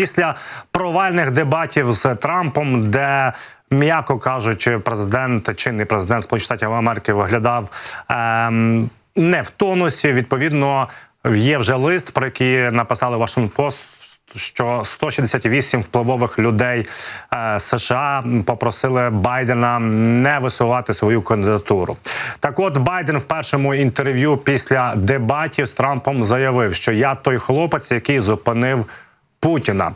після провальних дебатів з Трампом, де м'яко кажучи, президент чинний президент Сполучених Штатів Америки виглядав ем, не в тонусі. Відповідно, є вже лист, про який написали Вашингтон Пост. Що 168 впливових людей е, США попросили Байдена не висувати свою кандидатуру. Так, от Байден в першому інтерв'ю після дебатів з Трампом заявив, що я той хлопець, який зупинив. Путіна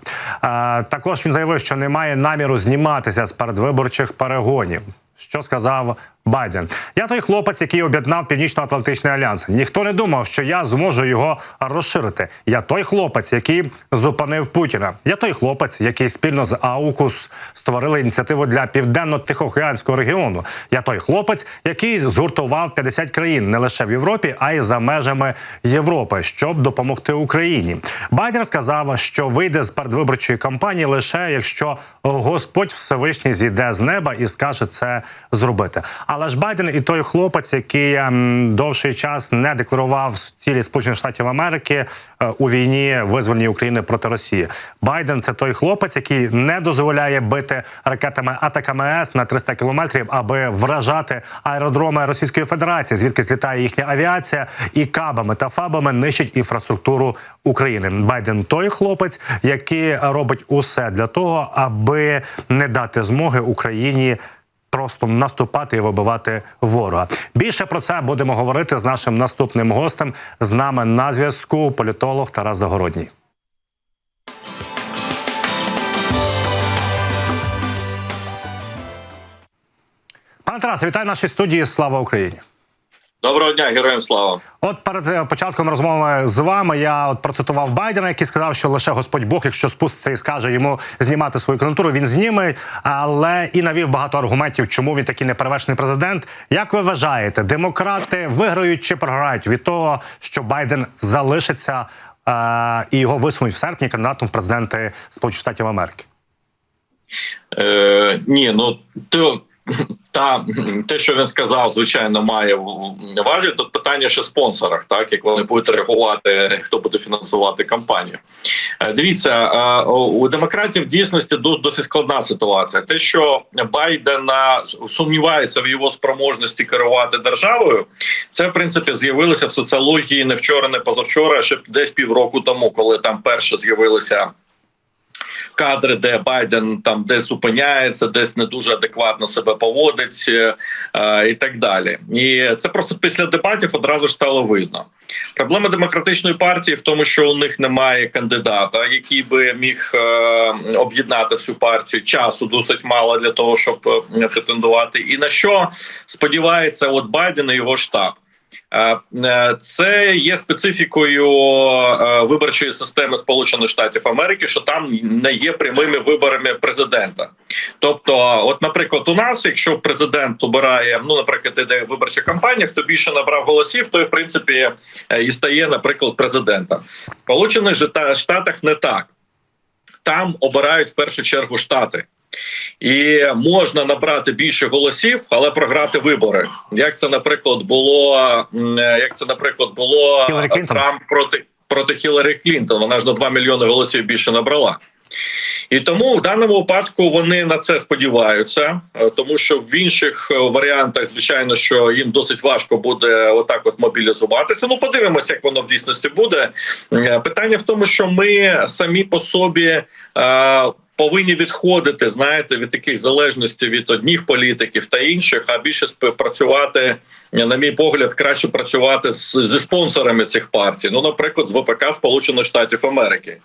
також він заявив, що не має наміру зніматися з передвиборчих перегонів. Що сказав Байден? Я той хлопець, який об'єднав Північно-Атлантичний альянс. Ніхто не думав, що я зможу його розширити. Я той хлопець, який зупинив Путіна. Я той хлопець, який спільно з АУКУС створили ініціативу для південно-тихоокеанського регіону. Я той хлопець, який згуртував 50 країн не лише в Європі, а й за межами Європи, щоб допомогти Україні. Байден сказав, що вийде з передвиборчої кампанії лише якщо Господь Всевишній зійде з неба і скаже це зробити. Але ж Байден і той хлопець, який ем, довший час не декларував цілі Сполучених Штатів Америки е, у війні визвольній України проти Росії. Байден це той хлопець, який не дозволяє бити ракетами атаками на 300 кілометрів, аби вражати аеродроми Російської Федерації, звідки злітає їхня авіація, і кабами та фабами нищить інфраструктуру України. Байден той хлопець, який робить усе для того, аби не дати змоги Україні просто наступати і вибивати ворога. Більше про це будемо говорити з нашим наступним гостем. З нами на зв'язку політолог Тарас Загородній. Пане Тарасе, вітаю нашій студії. Слава Україні! Доброго дня, героям слава. От перед е, початком розмови з вами я от процитував Байдена, який сказав, що лише Господь Бог, якщо спуститься і скаже йому знімати свою кандидатуру, він зніме, але і навів багато аргументів, чому він такий неперевершений президент. Як ви вважаєте, демократи виграють чи програють від того, що Байден залишиться е і його висунуть в серпні кандидатом в президенти Сполучених Штатів Америки? Е, Ні, ну то. Та те, що він сказав, звичайно, має важі. Тут питання ще спонсорах, так як вони будуть реагувати, хто буде фінансувати кампанію. Е, Дивіться, е, у демократів в дійсності досить складна ситуація. Те, що Байден сумнівається в його спроможності керувати державою, це в принципі з'явилося в соціології не вчора, не позавчора, ще десь півроку тому, коли там перше з'явилися кадри, де Байден там десь зупиняється, десь не дуже адекватно себе поводить е, і так далі. І це просто після дебатів одразу ж стало видно. Проблема демократичної партії в тому, що у них немає кандидата, який би міг е, об'єднати всю партію. Часу досить мало для того, щоб е, претендувати. І на що сподівається, от Байден і його штаб. Е, е, це є специфікою е, виборчої системи Сполучених Штатів Америки, що там не є прямими виборами президента. Тобто, от, наприклад, у нас, якщо президент обирає, ну наприклад, іде виборча кампанія, хто більше набрав голосів, то в принципі і стає, наприклад, президентом. В Сполучених Штатах не так. Там обирають в першу чергу штати. І можна набрати більше голосів, але програти вибори. Як це, наприклад, було як це, наприклад, було Трамп проти проти Хіларі Клінтон. Вона ж на 2 мільйони голосів більше набрала. І тому в даному випадку вони на це сподіваються, е, тому що в інших е, варіантах, звичайно, що їм досить важко буде отак, от мобілізуватися. Ну, подивимося, як воно в дійсності буде. Е, питання в тому, що ми самі по собі повинні відходити, знаєте, від таких залежностей від одних політиків та інших, а більше співпрацювати, на мій погляд, краще працювати з, зі спонсорами цих партій. Ну, наприклад, з ВПК Сполучених Штатів Америки.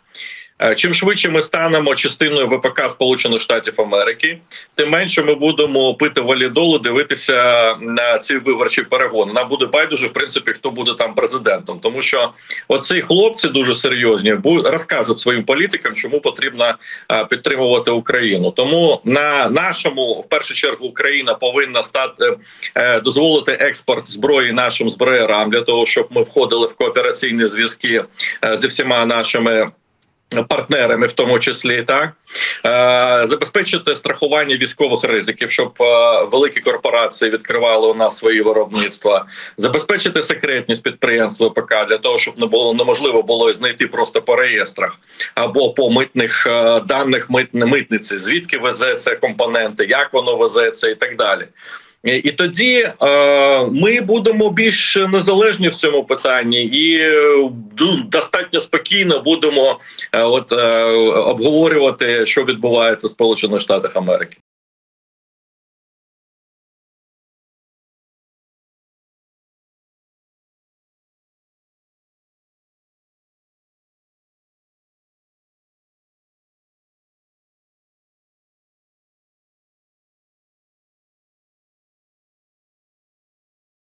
Е, чим швидше ми станемо частиною ВПК Сполучених Штатів Америки, тим менше ми будемо пити валідолу, дивитися на ці виборчі перегони. Нам буде байдуже, в принципі, хто буде там президентом, тому що оці хлопці дуже серйозні розкажуть своїм політикам, чому потрібно е, підтримувати Україну. Тому на нашому в першу чергу Україна повинна стати е, дозволити експорт зброї нашим зброярам для того, щоб ми входили в коопераційні зв'язки зі всіма нашими. Партнерами, в тому числі, так? Е, забезпечити страхування військових ризиків, щоб е, великі корпорації відкривали у нас свої виробництва, забезпечити секретність підприємств ВПК для того, щоб не було неможливо було знайти просто по реєстрах або по митних е, даних мит, митниці, звідки везеться компоненти, як воно везеться, і так далі. І тоді е, ми будемо більш незалежні в цьому питанні, і е, достатньо спокійно будемо е, от обговорювати, що відбувається в Сполучених Штатах Америки.